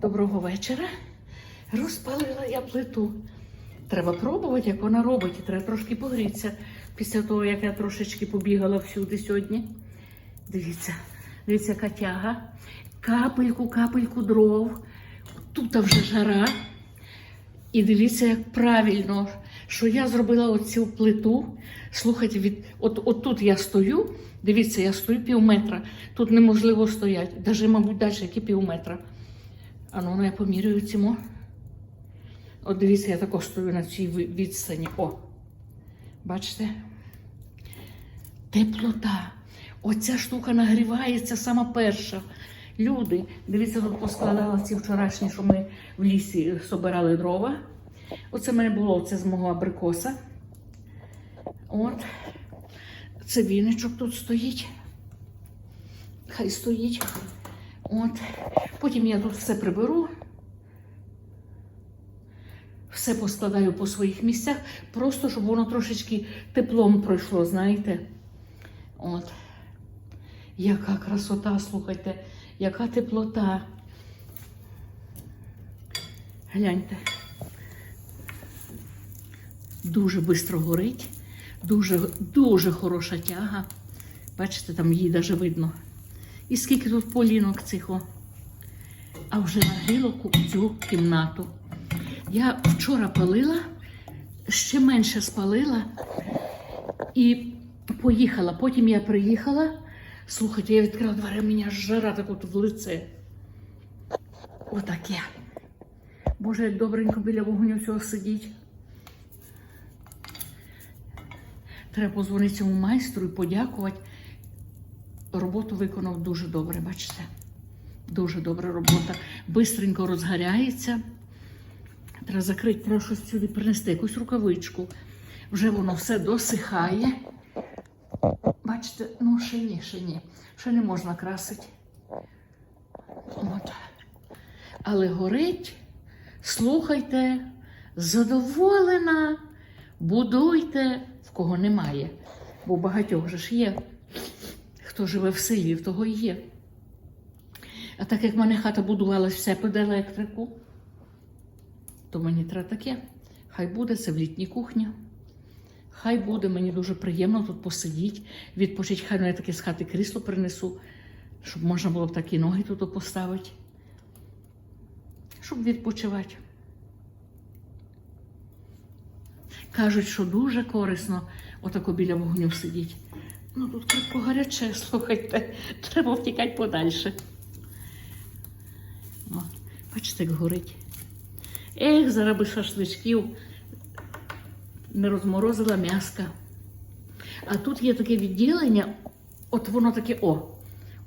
Доброго вечора. Розпалила я плиту. Треба пробувати, як вона робить. І Треба трошки погрітися після того, як я трошечки побігала всюди сьогодні. Дивіться, дивіться, яка тяга. Капельку, капельку дров. Тут вже жара. І дивіться, як правильно, що я зробила оцю плиту. Слухайте, від от, от тут я стою. Дивіться, я стою пів метра. Тут неможливо стояти. Даже, мабуть, далі, які пів метра. А ну, я поміряю цьому. От дивіться, я тако стою на цій відстані. О. Бачите? Теплота. Оця штука нагрівається сама перша. Люди, дивіться, тут поскладала ці вчорашні, що ми в лісі собирали дрова. Оце в мене було це з мого абрикоса. От. Це віничок тут стоїть. Хай стоїть. От. Потім я тут все приберу. Все поскладаю по своїх місцях, просто щоб воно трошечки теплом пройшло, знаєте. От. Яка красота, слухайте, яка теплота. Гляньте. Дуже швидко горить, дуже, дуже хороша тяга. Бачите, там її навіть видно. І скільки тут полінок цих. о. А вже нагріло ку- цю кімнату. Я вчора палила, ще менше спалила і поїхала. Потім я приїхала. Слухайте, я відкрила двері, мені жара так от в лице. Отаке. Боже, як добренько біля вогню цього сидіть. Треба позвонити цьому майстру і подякувати. Роботу виконав дуже добре, бачите? Дуже добра робота. Бистренько розгаряється. Треба закрити, треба щось сюди принести, якусь рукавичку. Вже воно все досихає. Бачите, ну ще ні, ще ні. Ще не можна красити. От. Але горить, слухайте, задоволена, будуйте, в кого немає. Бо багатьох же ж є. Хто живе в селі, в того і є. А так як в мене хата будувалась все під електрику, то мені треба таке. Хай буде це в літній кухні. Хай буде, мені дуже приємно тут посидіти, відпочити. Хай ну, я таке з хати крісло принесу, щоб можна було б такі ноги тут поставити, щоб відпочивати. Кажуть, що дуже корисно отако біля вогню сидіти. Ну тут крепко гаряче, слухайте, треба втікати подальше. О, бачите, як горить. Ех, зараз би шашличків не розморозила м'яска. А тут є таке відділення, от воно таке о,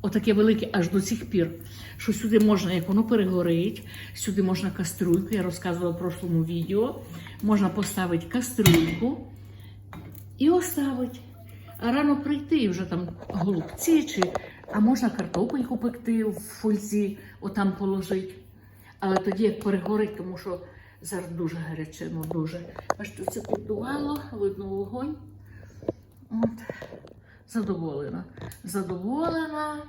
отаке велике аж до цих пір, що сюди можна, як воно перегорить, сюди можна кастрюльку, я розказувала в прошлому відео, можна поставити кастрюльку і оставити. Рано прийти і вже там голубці, чи, а можна картопельку пекти в фользі, отам положити. Але тоді як перегорить, тому що зараз дуже гаряче, ну дуже. Бачите, це піддувало, видно вогонь. От. Задоволена. Задоволена.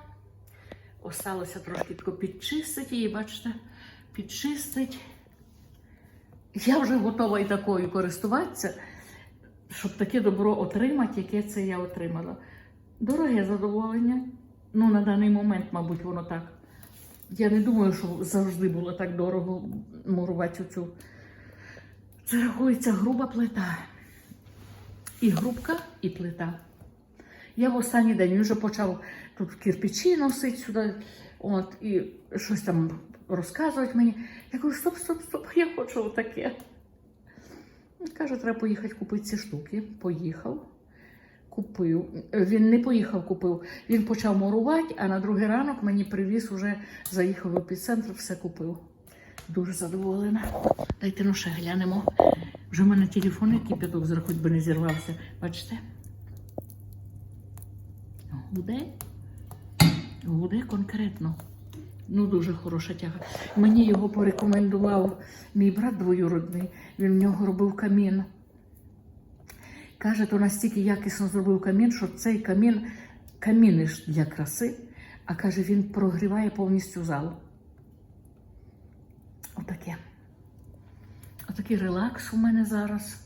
Осталося трошки тако підчистити її, бачите, підчистить. Я вже готова і такою користуватися, щоб таке добро отримати, яке це я отримала. Дороге задоволення. Ну, на даний момент, мабуть, воно так. Я не думаю, що завжди було так дорого мурувати цю. Це рахується груба плита. І грубка, і плита. Я в останній день вже почав тут кирпичі носити сюди, от, і щось там розказувати мені. Я кажу, стоп, стоп, стоп, я хочу таке. Каже, треба поїхати купити ці штуки. Поїхав, купив. Він не поїхав, купив. Він почав мурувати, а на другий ранок мені привіз, уже заїхав в епіцентр, все купив. Дуже задоволена. Дайте ну ще глянемо. Вже в мене телефон, який п'яток хоч би не зірвався. Бачите? Гуде? Гуде конкретно. Ну, дуже хороша тяга. Мені його порекомендував мій брат двоюродний. Він в нього робив камін. Каже, то настільки якісно зробив камін, що цей камін камін ж для краси, а каже, він прогріває повністю зал. таке. Отакий релакс у мене зараз.